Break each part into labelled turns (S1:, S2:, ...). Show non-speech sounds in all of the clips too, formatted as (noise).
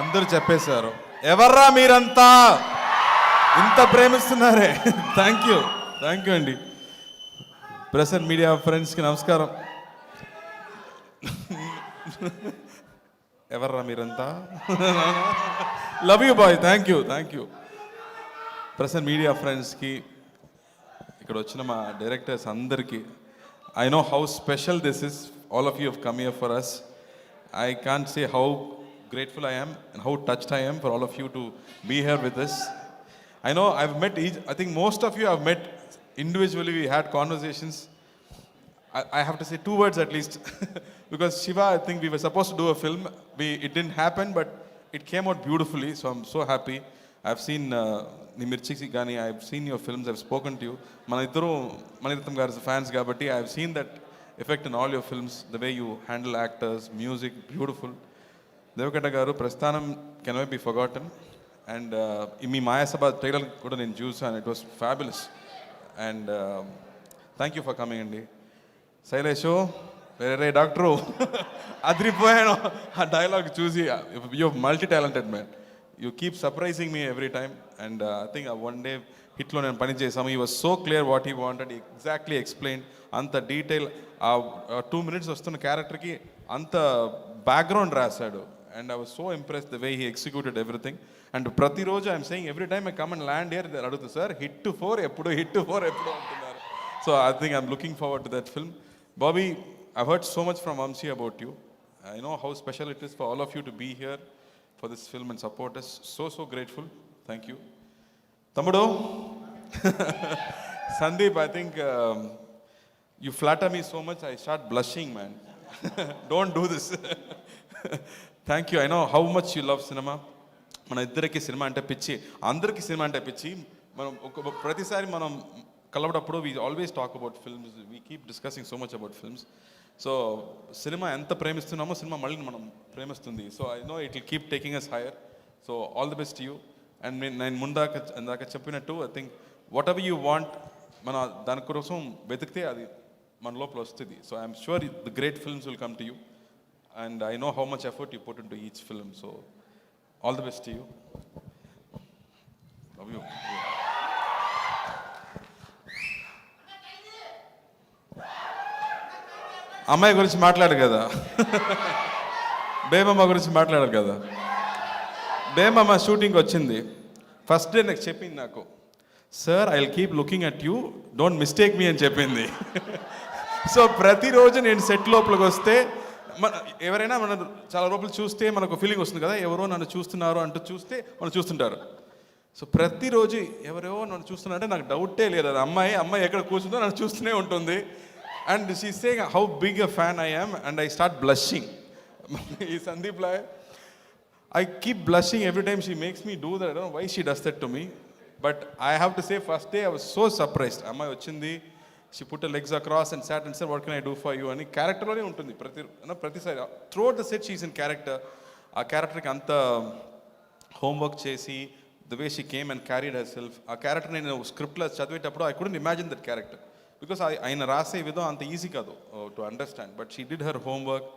S1: అందరూ చెప్పేశారు. ఎవర్రా మీరంతా? ఇంత ప్రేమిస్తున్నారే. థ్యాంక్ యూ థ్యాంక్ యూ అండి. ప్రెసెంట్ మీడియా ఫ్రెండ్స్కి నమస్కారం. ఎవర్రా మీరంతా? Love you boy thank you thank you present media ఫ్రెండ్స్కి ఇక్కడ వచ్చిన మా డైరెక్టర్స్ అందరికీ I know how special this is all of you have come here for us I can't say how Grateful I am and how touched I am for all of you to be here with us. I know I've met each, I think most of you I've met individually, we had conversations. I, I have to say two words at least (laughs) because Shiva, I think we were supposed to do a film. We, it didn't happen, but it came out beautifully, so I'm so happy. I've seen uh, Nimirchi Gani, I've seen your films, I've spoken to you. మన ఇద్దరు మణిరత్నం గారి fans కాబట్టి I seen that effect in all your films the way you handle actors music beautiful Deva Katta గారు Prasthanam can be forgotten and me Mayasabha trailer కూడా నేను చూసాను it was fabulous and thank you for coming అండి శైలేషు వేరే doctor (laughs) అదిరిపోయాను. ఆ dialogue చూసి you multi talented man you keep surprising me every time and I think one day హిట్లో నేను పని చేసాము he was so clear what he wanted exactly explain అంత detail ఆ two minutes వస్తున్న క్యారెక్టర్కి అంత బ్యాక్గ్రౌండ్ రాశాడు. And I was so impress the way he executed everything and ప్రతిరోజు I'm saying every time I come and land here అడుగుతుంది sir hit four ఎప్పుడు hit four ఎప్పుడు అంటున్నారు so I think I'm looking forward to that film Bobby I heard so much from Vamsi about you I know how special it is for all of you to be here for this film and support is so so grateful thank you తమ్ముడు Sandeep I think you flatter me so much I start blushing man don't do this thank you I know how much you love cinema మన ఇద్దరికి cinema అంటే పిచ్చి. అందరికీ cinema అంటే పిచ్చి. మనం ఒక ప్రతిసారి మనం కలవడప్పుడు we always talk about films we keep discussing so much about films so cinema ఎంత ప్రేమిస్తున్నామో సినిమా మళ్ళీ మనం ప్రేమిస్తుంది. So I know it will keep taking us higher so all the best you and నేను నేను ముందాక ఇందాక చెప్పినట్టు I think whatever you want మన దానికోసం వెతికితే అది మన లోపల వస్తుంది. So I'm sure the great films will come to you and I know how much effort you put into each film so all the best you love you అమ్మాయి గురించి మాట్లాడు కదా. బేమమ్మ గురించి మాట్లాడారు కదా. బేమమ్మ షూటింగ్ వచ్చింది. ఫస్ట్ డే నాకు చెప్పింది నాకు sir I will keep looking at you don't mistake me అని చెప్పింది. (laughs) సో ప్రతిరోజు నేను సెట్ లోపలికి వస్తే మన ఎవరైనా మన చాలా లోపల చూస్తే మనకు ఫీలింగ్ వస్తుంది కదా ఎవరో నన్ను చూస్తున్నారు అంటూ చూస్తే మనం చూస్తుంటారు. సో ప్రతిరోజు ఎవరెవో నన్ను చూస్తున్నారంటే నాకు డౌటే లేదు. అది అమ్మాయి అమ్మాయి ఎక్కడ కూర్చుందో నన్ను చూస్తూనే ఉంటుంది. And she say how big a fan I am and I start blushing ఈ Sandeep లాయ్ I keep blushing every time she makes me do that why she does that to me but I have to say first day I was so surprised అమ్మాయి వచ్చింది she put legs across and sat and sir what can I do for you అని క్యారెక్టర్లోనే ఉంటుంది. ప్రతి ప్రతిసారి through the set she's in character ఆ క్యారెక్టర్కి అంత హోంవర్క్ చేసి the way she came and carried herself ఆ క్యారెక్టర్ నేను స్క్రిప్ట్లో చదివేటప్పుడు I couldn't imagine that character because ఆయన రాసే విధం అంత ఈజీ కాదు to understand but she did her homework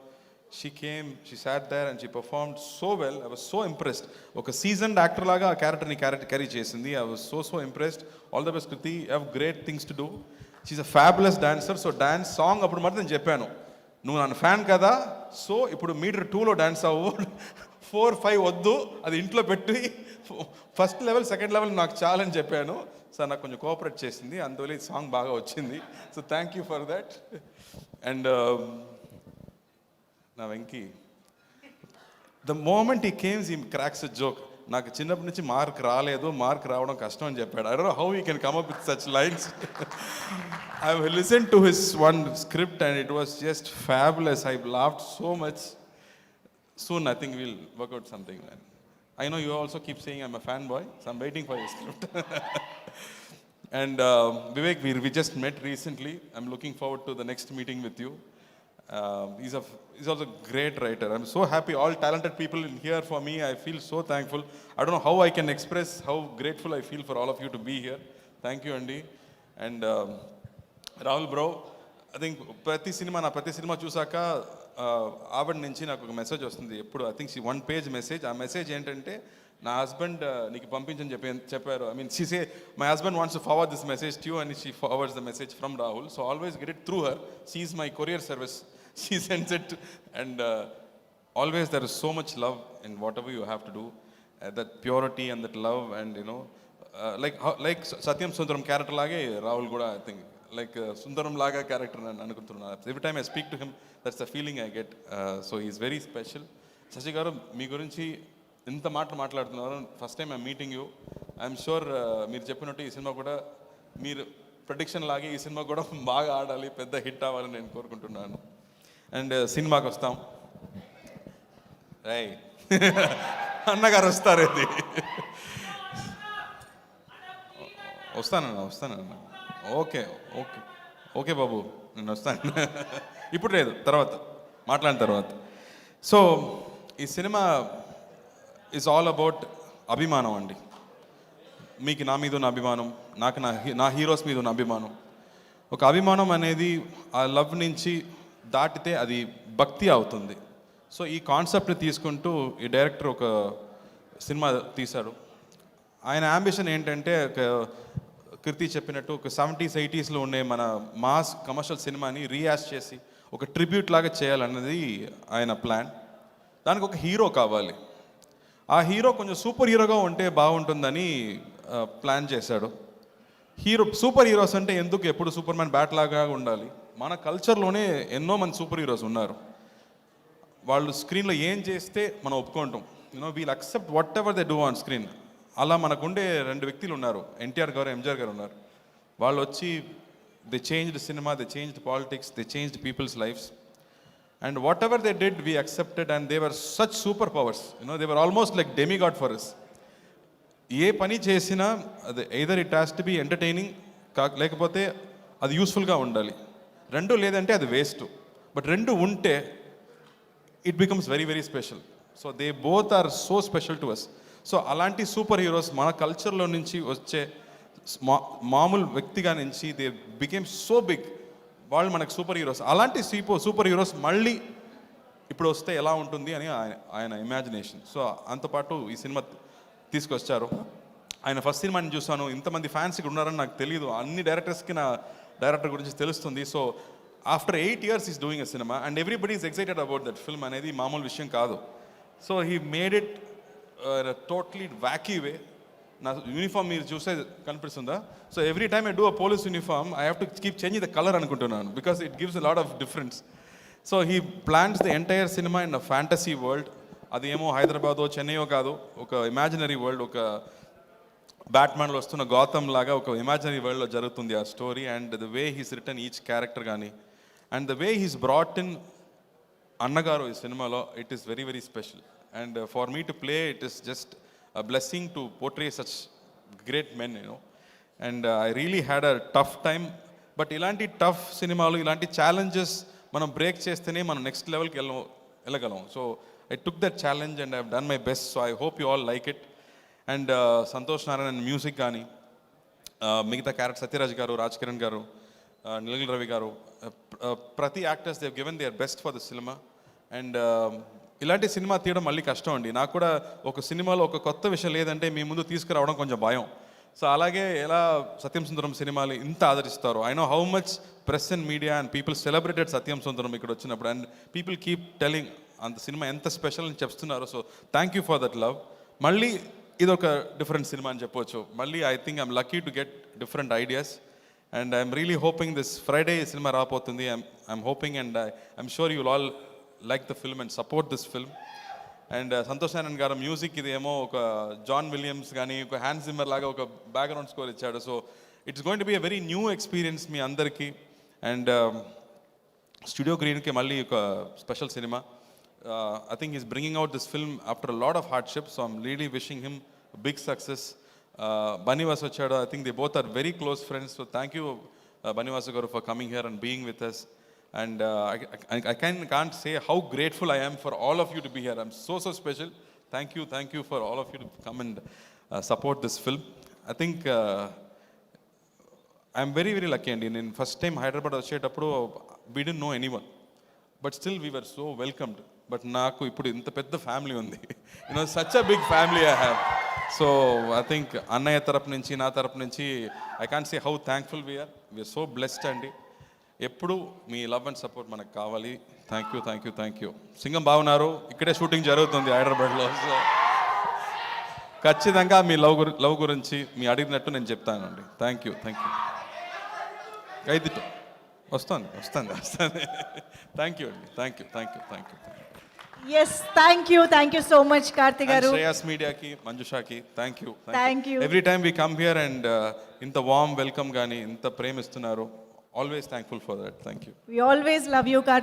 S1: she came she sat there and she performed so well I was so impressed ఒక సీజన్డ్ యాక్టర్ లాగా ఆ క్యారెక్టర్ని క్యారెక్టర్ క్యారీ చేసింది. I was so so impressed all the best Kriti have great things to do she's a fabulous dancer so dance song అప్పుడు మాత్రం నేను చెప్పాను. నువ్వు నన్ను ఫ్యాన్ కదా సో ఇప్పుడు మీటర్ టూలో డాన్స్ అవ్వు. (laughs) ఫోర్ ఫైవ్ వద్దు అది ఇంట్లో పెట్టి. ఫస్ట్ లెవెల్ సెకండ్ లెవెల్ నాకు చాలని చెప్పాను. సార్ నాకు కొంచెం కోఆపరేట్ చేసింది అందువల్ల ఈ సాంగ్ బాగా వచ్చింది. So thank you for that and నా వెంకీ ద మోమెంట్ ఈ కేమ్స్ ఈ క్రాక్స్ జోక్ నాకు చిన్నప్పటి నుంచి మార్క్ రాలేదు మార్క్ రావడం కష్టం అని చెప్పాడు I don't how you can come up with such lines I listen to his one script and it was just fabulous I laughed so much soon I think we'll work out something. man. I know you also keep saying I'm a fanboy, so I'm waiting for your script. and uh, Vivek, we, we just met recently. I'm looking forward to the next meeting with is a is also great writer I'm so happy all talented people in here for me I feel so thankful I don't how I can express how grateful I feel for all of you to be here thank you అండి and Rahul bro I think ప్రతి cinema నా ప్రతి cinema చూసాక ఆవిడ నుంచి నాకు ఒక message వస్తుంది ఎప్పుడు I think she one page message ఆ మెసేజ్ ఏంటంటే నా హస్బెండ్ నీకు పంపించని చెప్పి చెప్పారు I mean say my husband wants forward this message to and she forwards the message from Rahul so always get it through her she's my courier service she sends it and always there is so much love in whatever you have to do that purity and that love and you know like like Satyam Sundaram character లాగే రాహుల్ కూడా I think like సుందరం లాగా character అని అనుకుంటున్నాను every time I speak to him that's the feeling I get so is very special Shashi గారు మీ గురించి ఇంత మాటలు మాట్లాడుతున్నారు first time I meeting you I'm sure మీరు చెప్పినట్టు ఈ సినిమా కూడా మీరు ప్రొడిక్షన్ లాగే ఈ సినిమా కూడా బాగా ఆడాలి పెద్ద హిట్ అవ్వాలని నేను కోరుకుంటున్నాను అండ్ సినిమాకి వస్తాం. రై అన్నగారు వస్తారు ఇది. వస్తానన్నా వస్తానన్న. Okay okay. ఓకే బాబు నేను వస్తాను. ఇప్పుడు లేదు తర్వాత. మాట్లాడిన తర్వాత. సో ఈ సినిమా ఇస్ ఆల్ అబౌట్ అభిమానం అండి. మీకు నా మీద ఉన్న అభిమానం నాకు నా హీ- నా హీరోస్ మీద ఉన్న అభిమానం. ఒక అభిమానం అనేది ఆ లవ్ నుంచి దాటితే అది భక్తి అవుతుంది. సో ఈ కాన్సెప్ట్ని తీసుకుంటూ ఈ డైరెక్టర్ ఒక సినిమా తీశాడు. ఆయన అంబిషన్ ఏంటంటే ఒక కీర్తి చెప్పినట్టు ఒక సెవెంటీస్ ఎయిటీస్లో ఉండే మన మాస్ కమర్షియల్ సినిమాని రీయాస్ చేసి ఒక ట్రిబ్యూట్ లాగా చేయాలన్నది ఆయన ప్లాన్. దానికి ఒక హీరో కావాలి. ఆ హీరో కొంచెం సూపర్ హీరోగా ఉంటే బాగుంటుందని ప్లాన్ చేశాడు. హీరో సూపర్ హీరోస్ అంటే ఎందుకు ఎప్పుడు సూపర్ మ్యాన్ బ్యాట్ లాగా ఉండాలి? మన కల్చర్లోనే ఎన్నో మంది సూపర్ హీరోస్ ఉన్నారు. వాళ్ళు స్క్రీన్లో ఏం చేస్తే మనం ఒప్పుకుంటాం. You know we'll accept whatever they do on screen అలా మనకుండే రెండు వ్యక్తులు ఉన్నారు. ఎన్టీఆర్ గారు ఎంజిఆర్ గారు ఉన్నారు. వాళ్ళు వచ్చి they changed cinema they changed politics they changed people's lives and whatever they did we accepted and they were such super powers you know they were almost like demigod for us ఏ పని చేసినా అది either it has to be entertaining కా లేకపోతే అది యూస్ఫుల్గా ఉండాలి. రెండు లేదంటే అది వేస్ట్. బట్ రెండు ఉంటే it becomes very very special so they both are so special to us so అలాంటి సూపర్ హీరోస్ మన కల్చర్లో నుంచి వచ్చే మా మామూలు వ్యక్తిగా నుంచి దే బికేమ్ సో బిగ్ వాళ్ళు మనకు సూపర్ హీరోస్ అలాంటి సీపో సూపర్ హీరోస్ మళ్ళీ ఇప్పుడు వస్తే ఎలా ఉంటుంది అని ఆయన ఆయన ఇమాజినేషన్ సో అంతపాటు ఈ సినిమా తీసుకొచ్చారు. ఆయన ఫస్ట్ సినిమాని చూసాను ఇంతమంది ఫ్యాన్స్ ఇక్కడ ఉన్నారని నాకు తెలియదు అన్ని డైరెక్టర్స్కి నా డైరెక్టర్ గురించి తెలుస్తుంది. So after eight years is doing a cinema and everybody is excited about that film అనేది మామూలు విషయం కాదు. So he made it totally wacky way నా యూనిఫామ్ మీరు చూస్తే కనిపిస్తుందా? So every time I do a police uniform I have to keep change the colour అనుకుంటున్నాను because it gives a lot of difference. So he plans the entire cinema in a fantasy world. అది ఏమో హైదరాబాదో చెన్నైయో కాదు ఒక imaginary world ఒక బ్యాట్మ్యాన్లో వస్తున్న గౌతమ్ లాగా ఒక imaginary వరల్డ్లో జరుగుతుంది ఆ story and the way he's written each character కానీ and the way he's brought in అన్నగారు ఈ సినిమాలో it is very very special and for me to play it is just a blessing to portray such great men you know and I really had a tough time but ఇలాంటి tough సినిమాలు ఇలాంటి challenges మనం break చేస్తేనే మనం next లెవెల్కి వెళ్ళ వెళ్ళగలం. So I took that challenge and I done my best so I hope you all like it and Santosh Narayana music కానీ మిగతా క్యారెక్టర్ సత్యరాజ్ గారు రాజ్ కిరణ్ గారు ఆ, నిలగిల్ రవి గారు ప్రతి actors they've given they are best for the cinema and ఇలాంటి cinema తీయడం మళ్ళీ కష్టం అండి. నాకు కూడా ఒక సినిమాలో ఒక కొత్త విషయం లేదంటే మీ ముందు తీసుకురావడం కొంచెం భయం. సో అలాగే ఎలా సత్యం సుందరం సినిమాలు ఇంత ఆదరిస్తారో I know how much press and media and people celebrated Satyam Sundaram ఇక్కడ వచ్చినప్పుడు. అండ్ పీపుల్ కీప్ టెలింగ్ అంత సినిమా ఎంత స్పెషల్ అని చెప్తున్నారు. So thank you for that love మళ్ళీ ఇది ఒక డిఫరెంట్ సినిమా అని చెప్పొచ్చు. మళ్ళీ I think I'm lucky to get different ideas and I'm really hoping this Friday cinema రాబోతుంది. I'm hoping and I'm sure you all like the film and support this film and Santosh Narayana గారు music ఇది ఏమో ఒక John Williams కానీ ఒక hand Zimmer లాగా ఒక background score ఇచ్చాడు. So it's going to be a very new experience మీ అందరికీ. అండ్ స్టూడియో గ్రీన్కి మళ్ళీ ఒక special cinema Uh, I think he's bringing out this film after a lot of hardship, so I'm really wishing him a big success. Uh, Banivasa Chada, I think they both are very close friends, so thank you, uh, Banivasa Guru, for coming here and being with us. And uh, I, I, I can, can't say how grateful I am for all of you to be here. I'm so, so special. Thank you, thank you for all of you to come and uh, support this film. I think uh, I'm very, very lucky. And in, in first time Hyderabad, we didn't know anyone. But still, we were so welcomed. But నాకు ఇప్పుడు ఇంత పెద్ద family ఉంది. You know such a big family I have so I think అన్నయ్య తరపు నుంచి నా తరపు నుంచి I can see how thankful we are we are so blessed అండి. ఎప్పుడు మీ లవ్ అండ్ సపోర్ట్ మనకు కావాలి. Thank you thank you thank you Singam బాగున్నారు. ఇక్కడే షూటింగ్ జరుగుతుంది హైదరాబాద్లో. సో ఖచ్చితంగా మీ లవ్ గురి లవ్ గురించి మీ అడిగినట్టు నేను చెప్తానండి. థ్యాంక్ యూ థ్యాంక్ యూ ఐదు వస్తుంది వస్తుంది వస్తుంది థ్యాంక్ యూ అండి. Thank you thank you thank you
S2: yes thank you thank you so much Karthi garu
S1: Shreyas మీడియాకి మంజుషాకి thank you
S2: Thank you.
S1: Every time we come here and ఇంత warm welcome కానీ ఇంత ప్రేమిస్తున్నారు always thankful for that thank you
S2: we always love you Karthi